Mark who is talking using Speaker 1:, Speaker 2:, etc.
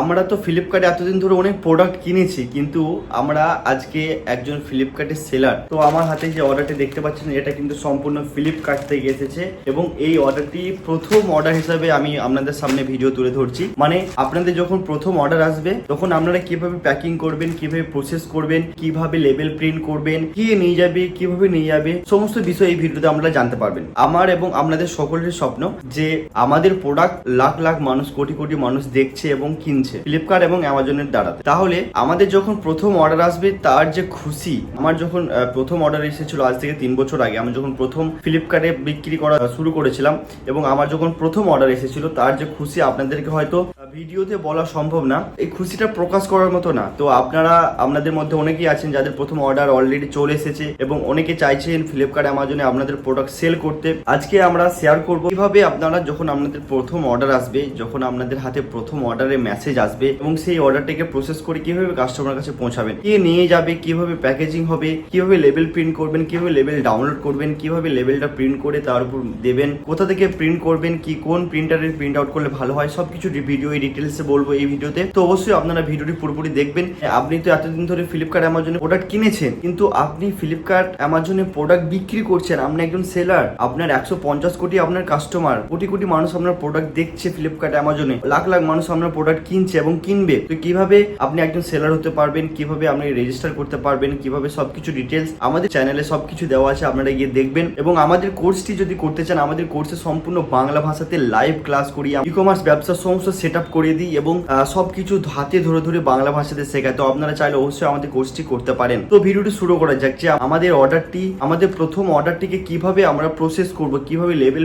Speaker 1: আমরা তো ফ্লিপকার্টে এতদিন ধরে অনেক প্রোডাক্ট কিনেছি, কিন্তু আমরা আজকে একজন ফ্লিপকার্টের সেলার তো আমার হাতে যে অর্ডারটি দেখতে পাচ্ছেন, এটা কিন্তু সম্পূর্ণ ফ্লিপকার্ট থেকে এসেছে এবং এই অর্ডারটি প্রথম অর্ডার হিসাবে আমি আপনাদের সামনে ভিডিও তুলে ধরছি। মানে আপনাদের যখন প্রথম অর্ডার আসবে, তখন আপনারা কীভাবে প্যাকিং করবেন, কীভাবে প্রসেস করবেন, কীভাবে লেবেল প্রিন্ট করবেন, কি নিয়ে যাবে, কীভাবে নিয়ে যাবে, সমস্ত বিষয় এই ভিডিওতে আপনারা জানতে পারবেন। আমার এবং আপনাদের সকলের স্বপ্ন যে আমাদের প্রোডাক্ট লাখ লাখ মানুষ, কোটি কোটি মানুষ দেখছে এবং কিনছে। ফ্লিপকার্ট এবং অ্যামাজনের দ্বারাতে। তাহলে আমাদের যখন প্রথম অর্ডার আসবে, তার যে খুশি, আমার যখন প্রথম অর্ডার এসেছিল আজ থেকে তিন বছর আগে, আমি যখন প্রথম ফ্লিপকার্টে বিক্রি করা শুরু করেছিলাম এবং আমার যখন প্রথম অর্ডার এসেছিল, তার যে খুশি আপনাদেরকে হয়তো ভিডিওতে বলা সম্ভব না, এই খুশিটা প্রকাশ করার মতো না। তো আপনারা, আপনাদের মধ্যে অনেকেই আছেন যাদের প্রথম অর্ডার অলরেডি চলে এসেছে এবং অনেকে চাইছেন ফ্লিপকার্ট অ্যামাজনে আপনাদের প্রোডাক্ট সেল করতে। আজকে আমরা শেয়ার করব কীভাবে আপনারা যখন আপনাদের প্রথম অর্ডার আসবে, যখন আপনাদের হাতে প্রথম অর্ডারের মেসেজ আসবে এবং সেই অর্ডারটাকে প্রসেস করে কীভাবে কাস্টমার কাছে পৌঁছাবেন, কে নিয়ে যাবে, কীভাবে প্যাকেজিং হবে, কীভাবে লেবেল প্রিন্ট করবেন, কীভাবে লেবেল ডাউনলোড করবেন, কীভাবে লেবেলটা প্রিন্ট করে তার উপর দেবেন, কোথা থেকে প্রিন্ট করবেন, কি কোন প্রিন্টারের প্রিন্ট আউট করলে ভালো হয়, সবকিছু ভিডিও ডিটেলসে বলব এই ভিডিওতে। তো অবশ্যই আপনারা ভিডিওটি পুরোপুরি দেখবেন। আপনি তো এতদিন ধরে ফ্লিপকার্ট অ্যামাজনে প্রোডাক্ট কিনেছেন, কিন্তু আপনি ফ্লিপকার্ট অ্যামাজনে প্রোডাক্ট বিক্রি করছেন। আপনি একজন সেলার আপনার একশো পঞ্চাশ কোটি আপনার কাস্টমার কোটি কোটি মানুষ আপনার প্রোডাক্ট দেখছে ফ্লিপকার্ট অ্যামাজনে লাখ লাখ মানুষ আপনার প্রোডাক্ট কিনছে এবং কিনবে। তো কীভাবে আপনি একজন সেলার হতে পারবেন? কীভাবে আপনি রেজিস্টার করতে পারবেন? কীভাবে সবকিছু ডিটেলস আমাদের চ্যানেলে সবকিছু দেওয়া আছে, আপনারা গিয়ে দেখবেন। এবং আমাদের কোর্সটি যদি করতে চান, আমাদের কোর্সে সম্পূর্ণ বাংলা ভাষাতে লাইভ ক্লাস করি ই কমার্স ব্যবসার সমস্ত সেট আপ করে দিই এবং সবকিছু হাতে ধরে ধরে বাংলা ভাষাতে শেখায় তো আপনারা চাইলে অবশ্যই আমাদের কোর্সটি করতে পারেন। তো ভিডিওটি শুরু করা যাক যে আমাদের অর্ডারটি আমাদের প্রথম অর্ডারটিকে কীভাবে আমরা প্রসেস করব, কীভাবে লেভেল